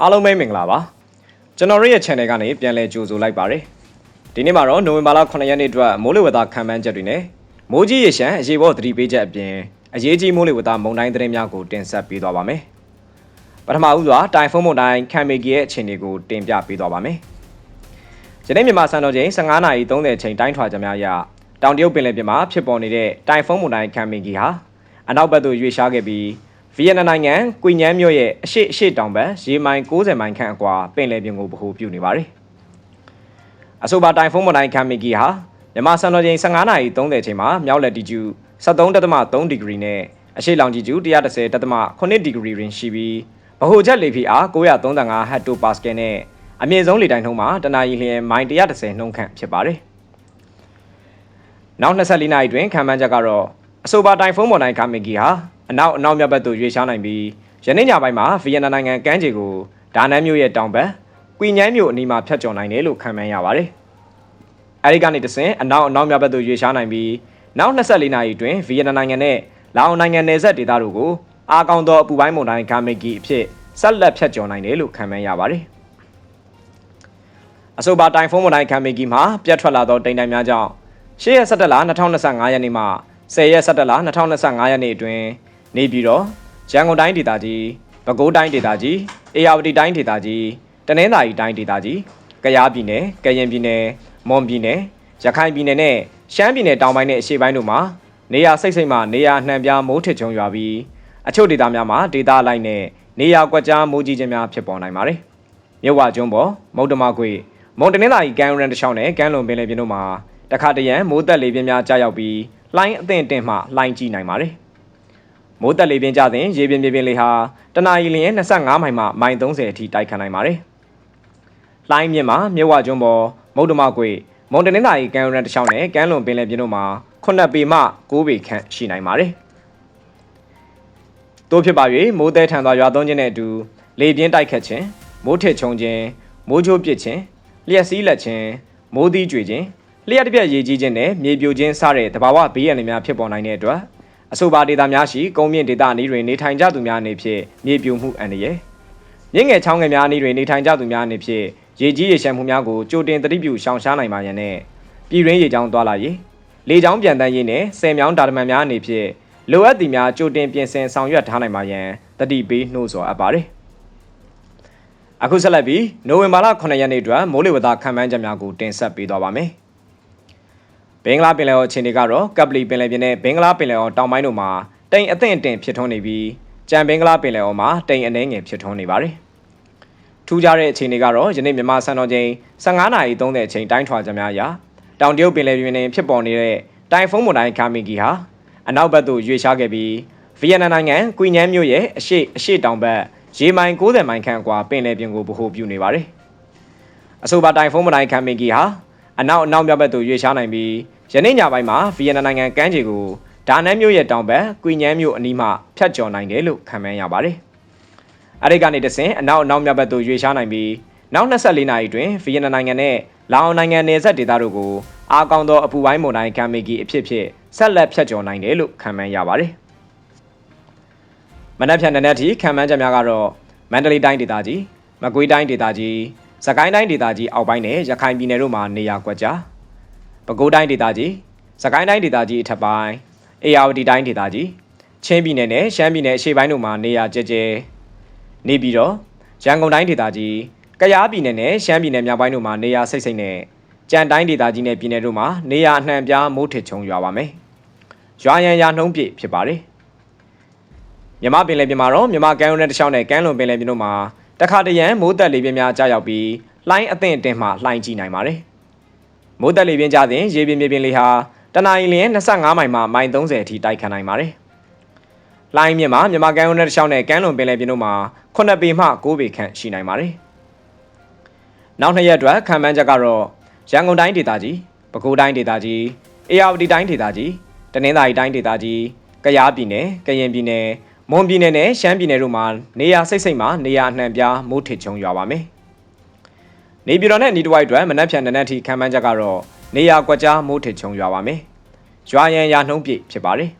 အားလုံးပဲမင်္ဂလာပါကျွန်တော်တို့ရဲ့ channel ကနေပြန်လည်ကြိုဆိုလိုက်ပါတယ်ဒီနေ့မှာတော့နိုဝင်ဘာလ9ရက်နေ့အတွက်မိုးလေဝသခံမှန်းချက်တွေနဲ့မိုးကြီးရေရှမ်းအရေးပေါ်သတိပေးချက်အပြင်အရေးကြီးမိုးလေဝသမုန်တိုင်းသတင်းများကိုတင်ဆက်ပေးသွားပါမယ်ပထမဦးစွာတိုင်ဖုန်းမုန်တိုင်းခံမေကီရဲ့အခြေအနေကိုတင်ပြပေးသွားပါမယ်ယနေ့မြန်မာစံတော်ချိန်15:30ချိန်တိုင်းထွာချက်များအရတောင်တရုတ်ပင်လယ်ပြင်မှာဖြစ်ပေါ်နေတဲ့တိုင်ဖုန်းမုန်တိုင်းခံမေကီဟာအနောက်ဘက်သို့ရွေ့ရှားခဲ့ပြီး ဗီယက်နမ်နိုင်ငံကွီညမ်းမြို့ရဲ့အရှိအရှိတောင်ဘက်ရေမိုင်60မိုင်ခန့်အကွာပင်လယ်ပြင်ကိုဗဟိုပြုနေပါတယ်။အဆိုပါတိုင်ဖုန်းမုန်တိုင်းခံမီကီဟာမြန်မာစံတော်ချိန်15:30ချိန်မှာမြောက်လက်တီကျူ73.3ဒီဂရီနဲ့အရှိလောင်ဂျီကျူ130.8ဒီဂရီတွင်ရှိပြီးဗဟိုချက်လေဖိအား935ဟက်တိုပါစကယ်နဲ့အမြင့်ဆုံးလေတိုင်နှုန်းမှာတနအီလျင်မိုင်130နှုန်းခန့်ဖြစ်ပါတယ်။နောက်24နာရီတွင်ခံမှန်းချက်ကတော့အဆိုပါတိုင်ဖုန်းမုန်တိုင်းခံမီကီဟာ အနောက်အနောက်မြောက်ဘက်သို့ရွေ့ရှားနိုင်ပြီးယနေ့ညပိုင်းမှာဗီယက်နမ်နိုင်ငံကမ်းခြေကိုဒါနန်မြို့ရဲ့တောင်ဘက်ကွီညမ်းမြို့အနီးမှာဖြတ်ကျော်နိုင်တယ်လို့ခန့်မှန်းရပါတယ်။အဲဒီကနေတဆင့်အနောက်အနောက်မြောက်ဘက်သို့ရွေ့ရှားနိုင်ပြီးနောက်24နာရီအတွင်းဗီယက်နမ်နိုင်ငံနဲ့လာအိုနိုင်ငံနယ်စပ်ဒေသတို့ကိုအားကောင်းသောအပူပိုင်းမုန်တိုင်းဂါမီကီအဖြစ်ဆက်လက်ဖြတ်ကျော်နိုင်တယ်လို့ခန့်မှန်းရပါတယ်။အဆိုပါတိုင်ဖုန်းမုန်တိုင်းဂါမီကီမှာပြတ်ထွက်လာသောတိမ်တိုင်များကြောင့်ရှေ့ရက်17လ2025ရက်နေ့မှ10ရက်17လ2025ရက်နေ့အတွင်း နေပြည်တော်ရန်ကုန်တိုင်းဒေသကြီးပဲခူးတိုင်းဒေသကြီးအေရဝတီတိုင်းဒေသကြီးတနင်္သာရီတိုင်းဒေသကြီးကယားပြည်နယ်ကရင်ပြည်နယ်မွန်ပြည်နယ်ရခိုင်ပြည်နယ်နဲ့ရှမ်းပြည်နယ်တောင်ပိုင်းနဲ့အရှေ့ပိုင်းတို့မှာနေရာစိတ်စိတ်မှနေရာနှံပြားမိုးထစ်ချုံရွာပြီးအချို့ဒေသများမှာဒေသအလိုက်နဲ့နေရာကွက်ကြားမိုးကြီးခြင်းများဖြစ်ပေါ်နိုင်ပါတယ်။မြဝကျွန်းပေါ်မုတ်တမကွေမွန်တနင်္သာရီကမ်းရန်တချောင်းနဲ့ကမ်းလွန်ပင်လယ်ပြင်တို့မှာတခါတရံမိုးသက်လေပြင်းများကြားရောက်ပြီးလှိုင်းအသင့်အင့်မှလှိုင်းကြီးနိုင်ပါတယ်။ မိုးတက်လေပြင်းကြစဉ်ရေပြင်းပြင်းပြင်းလေးဟာတနအီလရင်25မိုင်မှမိုင်30အထိတိုက်ခတ်နိုင်ပါတယ်။လှိုင်းမြင့်မှာမြဝကျွန်းပေါ်မုတ်တမကွေမွန်တနင်္သာရီကမ်းရန်တချောင်းနဲ့ကမ်းလွန်ပင်လယ်ပြင်တို့မှာ9ပေမှ9ပေခန့်ရှိနိုင်ပါတယ်။တို့ဖြစ်ပါ၍မိုးတဲထန်စွာရွာသွန်းခြင်းနဲ့အတူလေပြင်းတိုက်ခတ်ခြင်းမိုးထစ်ချုံခြင်းမိုးချိုးပစ်ခြင်းလျှက်စီးလက်ခြင်းမိုးသီးကြွေခြင်းလျှက်တစ်ပြက်ရေကြီးခြင်းနဲ့မြေပြိုခြင်းစတဲ့တဘာဝဘေးရန်တွေများဖြစ်ပေါ်နိုင်တဲ့အတွက် အဆိုပါဒေသများရှိကုန်းမြင့်ဒေသအနီးတွင်နေထိုင်ကြသူများအနေဖြင့်မြေပြိုမှုအန္တရာယ်မြင့်ငယ်ချောင်းငယ်များအနီးတွင်နေထိုင်ကြသူများအနေဖြင့်ရေကြီးရေရှမ်းမှုများကိုကြိုတင်သတိပြုရှောင်ရှားနိုင်ပါရန်နဲ့ပြည်တွင်းရေကြောင်းသွားလာရေးလေကြောင်းပြန်တန်းရေးနဲ့ဆယ်မြောင်းဒါတမန်များအနေဖြင့်လိုအပ်သည်များကြိုတင်ပြင်ဆင်ဆောင်ရွက်ထားနိုင်ပါရန်တတိပေးနှိုးဆော်အပ်ပါတယ်အခုဆက်လက်ပြီးနိုဝင်ဘာလ9ရက်နေ့အတွက်မိုးလေဝသခန့်မှန်းချက်များကိုတင်ဆက်ပေးသွားပါမယ်။ ဘင်္ဂလားပင်လယ်အော်အခြေအနေကတော့ကပ်ပလီပင်လယ်ပြင်နဲ့ဘင်္ဂလားပင်လယ်အော်တောင်ပိုင်းတို့မှာတိမ်အသင့်အတင်ဖြစ်ထွန်းနေပြီးကြံဘင်္ဂလားပင်လယ်အော်မှာတိမ်အနှဲငယ်ဖြစ်ထွန်းနေပါတယ်။ထူးခြားတဲ့အခြေအနေကတော့ယနေ့မြန်မာစံတော်ချိန်15:30အချိန်တိုင်းထွာချက်များအရတောင်တရုတ်ပင်လယ်ပြင်တွင်ဖြစ်ပေါ်နေတဲ့တိုင်ဖုန်းမုန်တိုင်းကာမီကီဟာအနောက်ဘက်သို့ရွေ့ရှားခဲ့ပြီးဗီယက်နမ်နိုင်ငံကွီညမ်းမြို့ရဲ့အရှေ့အရှေ့တောင်ဘက်ရေမိုင်90မိုင်ခန့်အကွာပင်လယ်ပြင်ကိုဗဟိုပြုနေပါတယ်။အဆိုပါတိုင်ဖုန်းမတိုင်းခံမင်ကီဟာ အနောက်အနောက်မြောက်ဘက်သို့ရွေ့ရှားနိုင်ပြီးယနေ့ညပိုင်းမှာဗီယက်နမ်နိုင်ငံကမ်းခြေကိုဒါနန်မြို့ရဲ့တောင်ဘက်ကွီညမ်းမြို့အနီးမှဖြတ်ကျော်နိုင်တယ်လို့ခန့်မှန်းရပါတယ်။အဲဒီကနေတဆင့်အနောက်အနောက်မြောက်ဘက်သို့ရွေ့ရှားနိုင်ပြီးနောက်24နာရီတွင်ဗီယက်နမ်နိုင်ငံနဲ့လာအိုနိုင်ငံနယ်စပ်ဒေသတို့ကိုအားကောင်းသောအပူပိုင်းမုန်တိုင်းကမ်မီကီအဖြစ်ဖြင့်ဆက်လက်ဖြတ်ကျော်နိုင်တယ်လို့ခန့်မှန်းရပါတယ်။မနက်ဖြန်နနက်ထိခံမှန်းချက်များကတော့မန္တလေးတိုင်းဒေသကြီးမကွေးတိုင်းဒေသကြီး စကိုင်းတိုင်းဒေသကြီးအောက်ပိုင်းနဲ့ရခိုင်ပြည်နယ်တို့မှာနေရာကွက်ကြားပဲခူးတိုင်းဒေသကြီးစကိုင်းတိုင်းဒေသကြီးအထက်ပိုင်းအေရဝတီတိုင်းဒေသကြီးချင်းပြည်နယ်နဲ့ရှမ်းပြည်နယ်အရှေ့ပိုင်းတို့မှာနေရာကျကျနေပြီးတော့ရန်ကုန်တိုင်းဒေသကြီးကယားပြည်နယ်နဲ့ရှမ်းပြည်နယ်မြောက်ပိုင်းတို့မှာနေရာစိတ်စိတ်နဲ့ကြံတိုင်းဒေသကြီးနဲ့ပြည်နယ်တို့မှာနေရာအနှံ့ပြားမိုးထစ်ချုံရွာပါမယ်။ရွာရန်ရာနှုံးပြည့်ဖြစ်ပါတယ်။မြမပင်လယ်ပြင်မှာတော့မြမကမ်းရိုးနဲ့တခြားနဲ့ကမ်းလွန်ပင်လယ်ပြင်တို့မှာ တခါတရံမိုးတက်လေပြင်းများကြားရောက်ပြီးလှိုင်းအသင့်အတင်မှလှိုင်းကြီးနိုင်ပါတယ်။မိုးတက်လေပြင်းကြစဉ်ရေပြင်မြေပြင်လေဟာတနအီလရင်25မိုင်မှမိုင်30အထိတိုက်ခတ်နိုင်ပါတယ်။လှိုင်းမြင့်မှာမြမကမ်းရိုးနဲ့တခြားနဲ့ကမ်းလွန်ပင်လယ်ပြင်တို့မှာ9ပေမှ9ပေခန့်ရှိနိုင်ပါတယ်။နောက်နှစ်ရက်အတွက်ခံမှန်းချက်ကတော့ရန်ကုန်တိုင်းဒေသကြီး၊ပဲခူးတိုင်းဒေသကြီး၊အေရဝတီတိုင်းဒေသကြီး၊တနင်္သာရီတိုင်းဒေသကြီး၊ကယားပြည်နယ်၊ကရင်ပြည်နယ် မွန်ပြည်နယ်နဲ့ရှမ်းပြည်နယ်တို့မှာနေရာစိတ်စိတ်မှာနေရာအနှံ့ပြားမိုးထစ်ချုံရွာပါမယ်။နေပြည်တော်နဲ့နီတဝိုက်အတွက်မနက်ဖြန်နနက်ထိခံမှန်းချက်ကတော့နေရာကွက်ကြားမိုးထစ်ချုံရွာပါမယ်။ရွာရန်ရာနှုံးပြည့်ဖြစ်ပါတယ်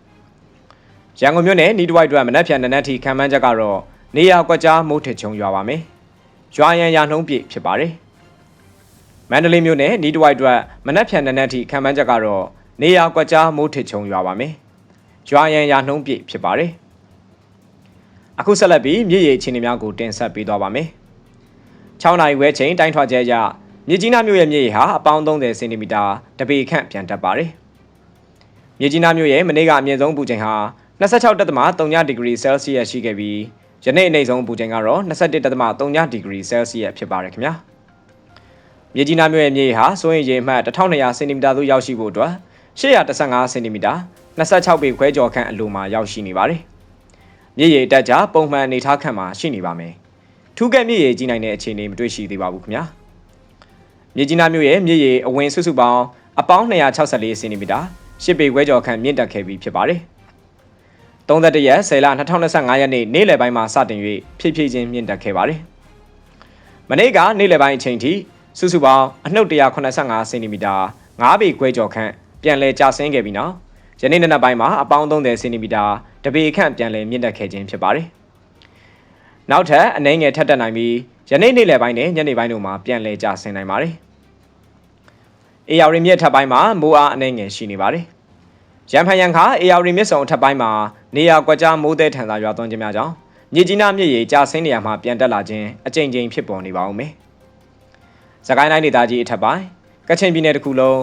။ရန်ကုန်မြို့နယ်နီတဝိုက်အတွက်မနက်ဖြန်နနက်ထိခံမှန်းချက်ကတော့နေရာကွက်ကြားမိုးထစ်ချုံရွာပါမယ်ရွာရန်ရာနှုံးပြည့်ဖြစ်ပါတယ်။မန္တလေးမြို့နယ်နီးတဝိုက်အတွက်မနက်ဖြန်နနက်ထိခံမှန်းချက်ကတော့နေရာကွက်ကြားမိုးထစ်ချုံရွာပါမယ်။ရွာရန်ရာနှုံးပြည့်ဖြစ်ပါတယ်။ အခုဆက်လက်ပြီးမြစ်ရေအခြေအနေများကိုတင်ဆက်ပေးသွားပါမယ်။6နိုင်ဝဲချိန်တိုင်းထွာချက်အရမြစ်ကြီးနားမြို့ရဲ့မြစ်ရေဟာအပေါင်း30စင်တီမီတာတပေခန့်ပြန်တက်ပါတယ်။မြစ်ကြီးနားမြို့ရဲ့မနေ့ကအမြင့်ဆုံးပူချိန်ဟာ26.3ဒီဂရီဆဲလ်စီယပ်ရှိခဲ့ပြီးယနေ့အနည်းဆုံးပူချိန်ကတော့21.3ဒီဂရီဆဲလ်စီယပ်ဖြစ်ပါတယ်ခင်ဗျာ။မြစ်ကြီးနားမြို့ရဲ့မြေဟာစိုးရင်ရေမှတ်1200စင်တီမီတာသို့ရောက်ရှိဖို့အတွက်815စင်တီမီတာ26ပေခွဲကျော်ခန့်အလိုမှာရောက်ရှိနေပါတယ်။ မြေရေတက်ကြပုံမှန်အနေထားခန့်မှာရှိနေပါမယ်။ထူးကဲမြေရေကြီးနိုင်တဲ့အခြေအနေမတွေ့ရှိသေးပါဘူးခင်ဗျာ။မြစ်ကြီးနားမြို့ရဲ့မြေရေအဝင်စုစုပေါင်းအပေါင်း264စင်တီမီတာ10ပေခွဲကျော်ခန့်မြင့်တက်ခဲ့ပြီးဖြစ်ပါတယ်။31ရက်10လ2025ရက်နေ့နေ့လယ်ပိုင်းမှာစတင်၍ဖြည်းဖြည်းချင်းမြင့်တက်ခဲ့ပါတယ်။မနေ့ကနေ့လယ်ပိုင်းအချိန်ထိစုစုပေါင်းအနှုတ်185စင်တီမီတာ9ပေခွဲကျော်ခန့်ပြန်လည်ကျဆင်းခဲ့ပြီးနောက် ယနေ့နေ့နက်ပိုင်းမှာအပေါင်း30စင်တီမီတာတပေခန့်ပြန်လည်မြင့်တက်ခဲ့ခြင်းဖြစ်ပါတယ်။နောက်ထပ်အနည်းငယ်ထပ်တက်နိုင်ပြီးယနေ့နေ့လယ်ပိုင်းနဲ့ညနေပိုင်းတို့မှာပြန်လည်ကျဆင်းနိုင်ပါတယ်။အေယာရီမြစ်ထပ်ပိုင်းမှာမိုးအားအနည်းငယ်ရှိနေပါတယ်။ရန်ဖန်ရန်ခါအေယာရီမြစ်ဆုံအထက်ပိုင်းမှာနေရာကွက်ကြားမိုးသည်ထန်သာရွာသွန်းခြင်းများကြောင့်မြေကြီးနားမြစ်ရေကျဆင်းနေရမှာပြန်တက်လာခြင်းအကြိမ်ကြိမ်ဖြစ်ပေါ်နေပါဦးမယ်။စကိုင်းတိုင်းဒေသကြီးအထက်ပိုင်းကချင်ပြည်နယ်တစ်ခုလုံး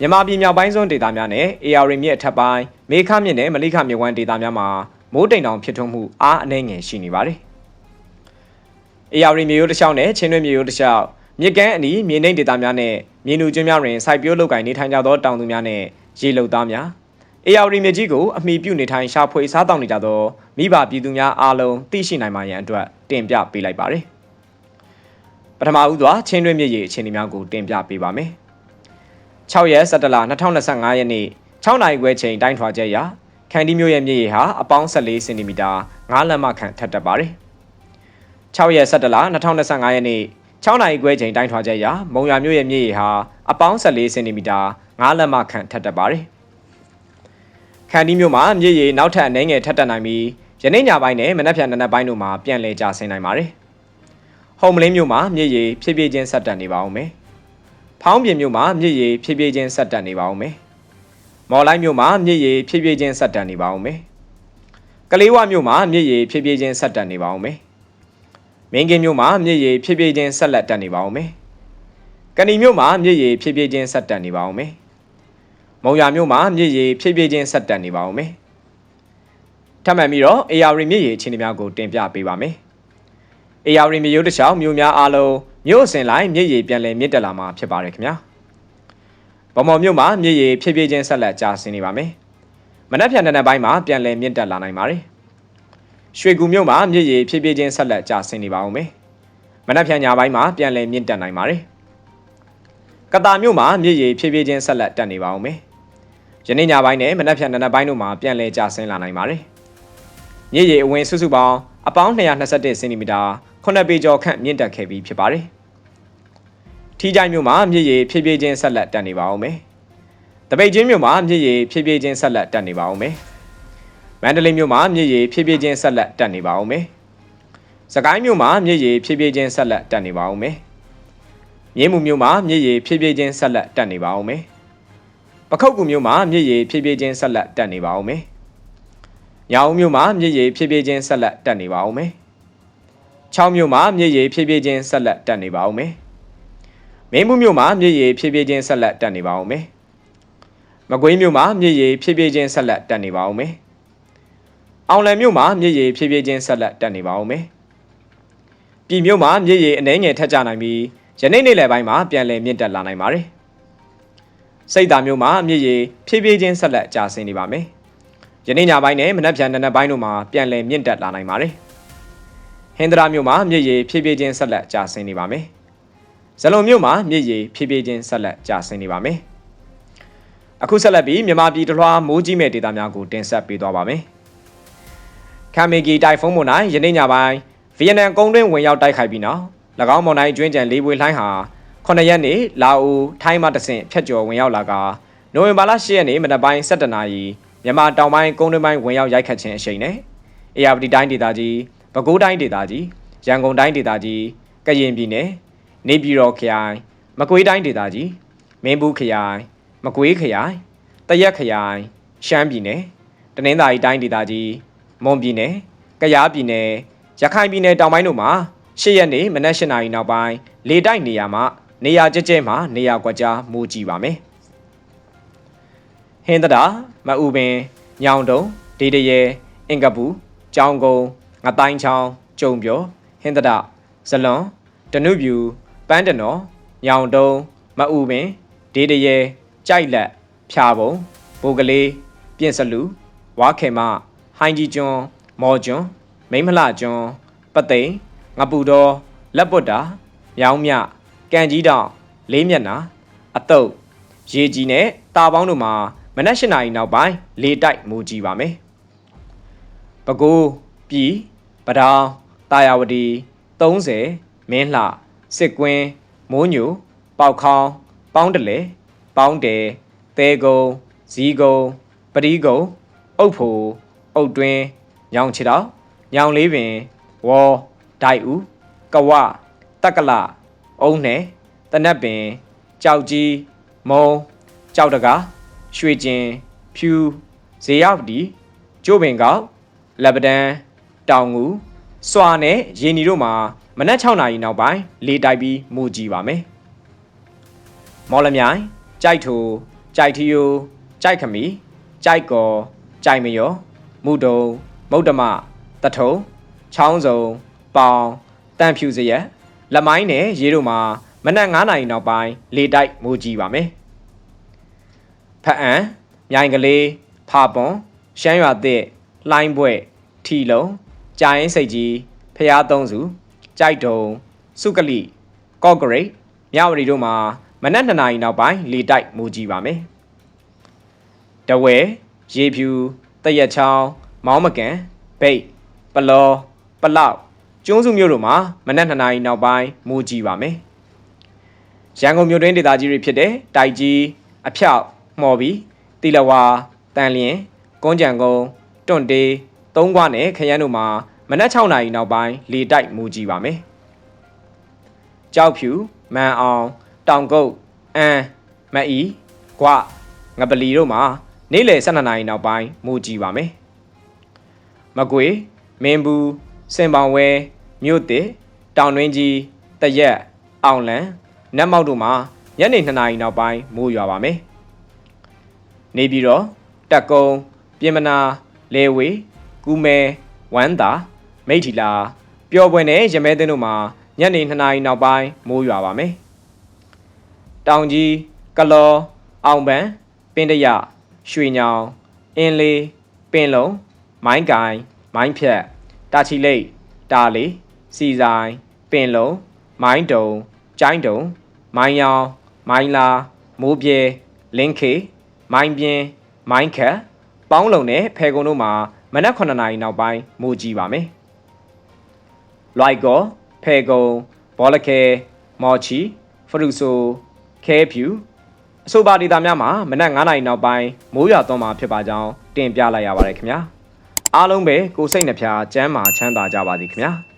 မြန်မာပြည်မြောက်ပိုင်းစွန်းဒေသများနဲ့အေယာရီမြစ်အထက်ပိုင်းမေခမြစ်နဲ့မလိခမြစ်ဝမ်းဒေသများမှာမိုးတိမ်တောင်ဖြစ်ထွန်းမှုအားအနှဲငယ်ရှိနေပါတယ်။အေယာရီမြေရိုးတစ်လျှောက်နဲ့ချင်းတွင်းမြေရိုးတစ်လျှောက်မြစ်ကမ်းအနီးမြေနှိမ့်ဒေသများနဲ့မြေနူကျွန်းများတွင်စိုက်ပျိုးလုပ်ကိုင်နေထိုင်ကြသောတောင်သူများနဲ့ရေလုံသားများအေယာရီမြစ်ကြီးကိုအမိပြုနေထိုင်ရှာဖွေစားတောင်းနေကြသောမိဘပြည်သူများအားလုံးသိရှိနိုင်မှရန်အတွက်တင်ပြပေးလိုက်ပါတယ်။ပထမဦးစွာချင်းတွင်းမြစ်ရေအခြေအနေများကိုတင်ပြပေးပါမယ်။ 6ရက်17လ2025ရက်နေ့6နိုင်ခွဲချိန်တိုင်းထွာချက်အရခန္တီမြို့ရဲ့မြစ်ရေဟာအပေါင်း14စင်တီမီတာ9လက်မခန့်ထပ်တက်ပါတယ်။6ရက်17လ2025ရက်နေ့6နိုင်ခွဲချိန်တိုင်းထွာချက်အရမုံရွာမြို့ရဲ့မြစ်ရေဟာအပေါင်း14စင်တီမီတာ9လက်မခန့်ထပ်တက်ပါတယ်။ခန်တီးမြို့မှာမြစ်ရေနောက်ထပ်အနေငယ်ထပ်တက်နိုင်ပြီးယနေ့ညပိုင်းနဲ့မနက်ဖြန်နံနက်ပိုင်းတို့မှာပြန်လည်ကျဆင်းနိုင်ပါတယ်။ဟုံမလင်းမြို့မှာမြစ်ရေဖြည်းဖြည်းချင်းဆက်တက်နေပါအောင်မယ်။ ဖောင်းပြင်မြို့မှာမြစ်ရေဖြည်းဖြည်းချင်းဆက်တက်နေပါအောင်မယ်။မော်လိုက်မြို့မှာမြစ်ရေဖြည်းဖြည်းချင်းဆက်တက်နေပါအောင်မယ်။ကလေးဝမြို့မှာမြစ်ရေဖြည်းဖြည်းချင်းဆက်တက်နေပါအောင်မယ်။မင်းကင်းမြို့မှာမြစ်ရေဖြည်းဖြည်းချင်းဆက်လက်တက်နေပါအောင်မယ်။ကဏီမြို့မှာမြစ်ရေဖြည်းဖြည်းချင်းဆက်တက်နေပါအောင်မယ်။မုံရမြို့မှာမြစ်ရေဖြည်းဖြည်းချင်းဆက်တက်နေပါအောင်မယ်။ထပ်မံပြီးတော့ AR မြစ်ရေအခြေအနေများကိုတင်ပြပေးပါမယ်။ AR မြစ်ရိုးတစ်လျှောက်မြို့များအားလုံး မြို့အစဉ်လိုက်မြစ်ရေပြန်လည်မြင့်တက်လာမှာဖြစ်ပါတယ်ခင်ဗျာ။ဗမော်မြို့မှာမြစ်ရေဖြည်းဖြည်းချင်းဆက်လက်ကျဆင်းနေပါမယ်။မနက်ဖြန်တဲ့ပိုင်းမှာပြန်လည်မြင့်တက်လာနိုင်ပါတယ်။ရွှေကူမြို့မှာမြစ်ရေဖြည်းဖြည်းချင်းဆက်လက်ကျဆင်းနေပါအောင်မယ်။မနက်ဖြန်ညပိုင်းမှာပြန်လည်မြင့်တက်နိုင်ပါတယ်။ကတာမြို့မှာမြစ်ရေဖြည်းဖြည်းချင်းဆက်လက်တက်နေပါအောင်မယ်။ယနေ့ညပိုင်းနဲ့မနက်ဖြန်နံနက်ပိုင်းတို့မှာပြန်လည်ကျဆင်းလာနိုင်ပါတယ်။မြစ်ရေအဝင်စုစုပေါင်းအပေါင်း221စင်တီမီတာ9ပေကျော်ခန့်မြင့်တက်ခဲ့ပြီးဖြစ်ပါတယ်။ ထီးကြိုင်မြို့မှာမြစ်ရေဖြည်းဖြည်းချင်းဆက်လက်တက်နေပါအောင်မယ်။တပိတ်ချင်းမြို့မှာမြစ်ရေဖြည်းဖြည်းချင်းဆက်လက်တက်နေပါအောင်မယ်။မန္တလေးမြို့မှာမြစ်ရေဖြည်းဖြည်းချင်းဆက်လက်တက်နေပါအောင်မယ်။စကိုင်းမြို့မှာမြစ်ရေဖြည်းဖြည်းချင်းဆက်လက်တက်နေပါအောင်မယ်။မြင်းမှုမြို့မှာမြစ်ရေဖြည်းဖြည်းချင်းဆက်လက်တက်နေပါအောင်မယ်။ပခုတ်ကူမြို့မှာမြစ်ရေဖြည်းဖြည်းချင်းဆက်လက်တက်နေပါအောင်မယ်။ညောင်မြို့မှာမြစ်ရေဖြည်းဖြည်းချင်းဆက်လက်တက်နေပါအောင်မယ်။ချောင်းမြို့မှာမြစ်ရေဖြည်းဖြည်းချင်းဆက်လက်တက်နေပါအောင်မယ်။ မင်းဘူးမြို့မှာမြစ်ရေဖြည်းဖြည်းချင်းဆက်လက်တက်နေပါအောင်မယ်။မကွေးမြို့မှာမြစ်ရေဖြည်းဖြည်းချင်းဆက်လက်တက်နေပါအောင်မယ်။အောင်လယ်မြို့မှာမြစ်ရေဖြည်းဖြည်းချင်းဆက်လက်တက်နေပါအောင်မယ်။ပြည်မြို့မှာမြစ်ရေအနှဲငယ်ထက်ကြနိုင်ပြီးယနေ့နေ့လယ်ပိုင်းမှာပြန်လည်မြင့်တက်လာနိုင်ပါတယ်။စိတ်သားမျိုးမှာအမြင့်ရည်ဖြည်းဖြည်းချင်းဆက်လက်ကျဆင်းနေပါမယ်။ယနေ့ညပိုင်းနဲ့မနက်ဖြန်နံနက်ပိုင်းတို့မှာပြန်လည်မြင့်တက်လာနိုင်ပါတယ်။ဟင်္ဒရာမျိုးမှာမြင့်ရည်ဖြည်းဖြည်းချင်းဆက်လက်ကျဆင်းနေပါမယ်။ ဇလုံမျိုးမှာမြင့်ရည်ဖြည်းဖြည်းချင်းဆက်လက်ကျဆင်းနေပါမယ်။အခုဆက်လက်ပြီးမြန်မာပြည်တလွှားမိုးကြီးမဲ့ဒေသများကိုတင်ဆက်ပေးသွားပါမယ်။ခမ်မီဂီတိုင်ဖုန်းမွန်တိုင်းယနေ့ညပိုင်းဗီယက်နမ်ကုန်းတွင်းဝင်ရောက်တိုက်ခိုက်ပြီးနောက်၎င်းမွန်တိုင်းကျွင်းကြံလေးပွေလှိုင်းဟာ9ရက်နေ့လာအိုထိုင်းမှတဆင့်ဖြတ်ကျော်ဝင်ရောက်လာကနိုဝင်ဘာလ10ရက်နေ့မနက်ပိုင်း7:00နာရီမြန်မာတောင်ပိုင်းကုန်းတွင်းပိုင်းဝင်ရောက်ရိုက်ခတ်ခြင်းအရှိန်နဲ့အေရပတီတိုင်းဒေသကြီးပဲခူးတိုင်းဒေသကြီးရန်ကုန်တိုင်းဒေသကြီးကရင်ပြည်နယ် နေပြည်တော်ခရိုင်မကွေးတိုင်းဒေသကြီးမင်းဘူးခရိုင်မကွေးခရိုင်တရက်ခရိုင်ရှမ်းပြည်နယ်တနင်္သာရီတိုင်းဒေသကြီးမွန်ပြည်နယ်ကယားပြည်နယ်ရခိုင်ပြည်နယ်တောင်ပိုင်းတို့မှာ၈ရက်နေ့မနက်၈နာရီနောက်ပိုင်းလေတိုက်နေရာမှာနေရာကျကျဲမှာနေရာကွက်ကြားမူကြည့်ပါမယ်ဟင်းတတာမအူပင်ညောင်တုံဒေတရဲအင်ကပူကြောင်ကုန်းငတိုင်းချောင်းကျုံပြောဟင်းတတာဇလွန်တနုပြူ ပန်းတနော်ညောင်တုံမအူပင်ဒေတရဲကြိုက်လက် ဖြာပုံဘိုကလေးပြင်စလူဝါခေမဟိုင်းကြီးကျွန်းမော်ကျွန်းမိမ့်မလှကျွန်းပသိမ်ငပူတော်လက်ပွတ်တာမြောင်းမြကန်ကြီးတောင်လေးမျက်နှာအတုပ်ရေကြီးနဲ့တာပေါင်းတို့မှာမနက်၈နာရီနောက်ပိုင်းလေတိုက်မူကြီးပါမယ်ပဲခူးပြည်ပဒေါင်တာယာဝတီ30မင်းလှ စစ်ကွင်းမိုးညိုပေါက်ခေါင်းပေါင်းတလေပေါင်းတယ်တဲကုံဇီးကုံပတိကုံအုတ်ဖိုအုတ်တွင်းညောင်ချီတော်ညောင်လေးပင်ဝေါ်ဒိုက်ဦးကဝတက်ကလအုံးနယ်တနက်ပင်ကြောက်ကြီးမုံကြောက်တကားရွှေကျင်ဖြူဇေယဝတီကျိုးပင်ကောက်လက်ပတန်းတောင်ငူစွာနဲ့ရေနီတို့မှာ မနက်6နာရီနောက်ပိုင်းလေတိုက်ပြီးမူကြည့်ပါမယ်မော်လမြိုင်ကြိုက်ထိုကြိုက်ထီယိုကြိုက်ခမီကြိုက်ကောကြိုက်မယောမုဒုံမုဒ္ဓမတထုံချောင်းစုံပေါင်တန်ဖြူစရက်လက်မိုင်းနဲ့ရေတို့မှာမနက်9နာရီနောက်ပိုင်းလေတိုက်မူကြည့်ပါမယ်ဖတ်အံမြိုင်ကလေးဖာပွန်ရှမ်းရွာသစ်လှိုင်းဘွဲ့ထီလုံးကြာရင်စိတ်ကြီးဖျားသုံးစု ကြိုက်တုံစုကလိကော့ဂရိတ်မြဝတီတို့မှာမနက်2နာရီနောက်ပိုင်းလေတိုက်မူကြည့်ပါမယ်တဝဲရေဖြူတရက်ချောင်းမောင်းမကန်ဘိတ်ပလောပလောက်ကျွန်းစုမြို့တို့မှာမနက်2နာရီနောက်ပိုင်းမူကြည့်ပါမယ်ရန်ကုန်မြို့တွင်းဒေသကြီးတွေဖြစ်တဲ့တိုက်ကြီးအဖြောက်မှော်ပြီးတီလဝါတန်လျင်ကုန်းကြံကုန်းတွန့်တေးသုံးခွနဲ့ခရမ်းတို့မှာ မနက်6နာရီနောက်ပိုင်းလေတိုက်မူကြည့်ပါမယ်ကြောက်ဖြူမန်အောင်တောင်ကုတ်အန်မအီကွငပလီတို့မှာနေ့လယ်12နာရီနောက်ပိုင်းမူကြည့်ပါမယ်မကွေမင်းဘူးစင်ပောင်ဝဲမြို့တစ်တောင်တွင်းကြီးတရက်အောင်လန်နတ်မောက်တို့မှာညနေ2နာရီနောက်ပိုင်းမိုးရွာပါမယ်နေပြီးတော့တက်ကုန်းပြင်မနာလေဝေကူမဲဝမ်းသာ မိထီလာပျော်ပွင့်တဲ့ရမဲသင်းတို့မှာညနေ2နာရီနောက်ပိုင်းမိုးရွာပါမယ်တောင်ကြီးကလောအောင်ပန်းပင်တရရွှေညောင်အင်းလေးပင်လုံးမိုင်းကိုင်မိုင်းဖြတ်တာချီလိတ်တာလီစီဆိုင်ပင်လုံးမိုင်းတုံကျိုင်းတုံမိုင်းယောင်မိုင်းလာမိုးပြဲလင်းခေမိုင်းပြင်းမိုင်းခတ်ပေါင်းလုံနဲ့ဖဲကုံတို့မှာမနက်9နာရီနောက်ပိုင်းမိုးကြီးပါမယ်။ လိုက်ကောဖဲကုံဘောလခဲမော်ချီဖရူဆိုခဲဖြူအဆိုပါဒေတာများမှာမနက်9နာရီနောက်ပိုင်းမိုးရွာသွန်းမှာဖြစ်ပါကြောင်းတင်ပြလိုက်ရပါတယ်ခင်ဗျာ။အားလုံးပဲကိုစိတ်နှဖျားစမ်းမာချမ်းသာကြပါစေခင်ဗျာ။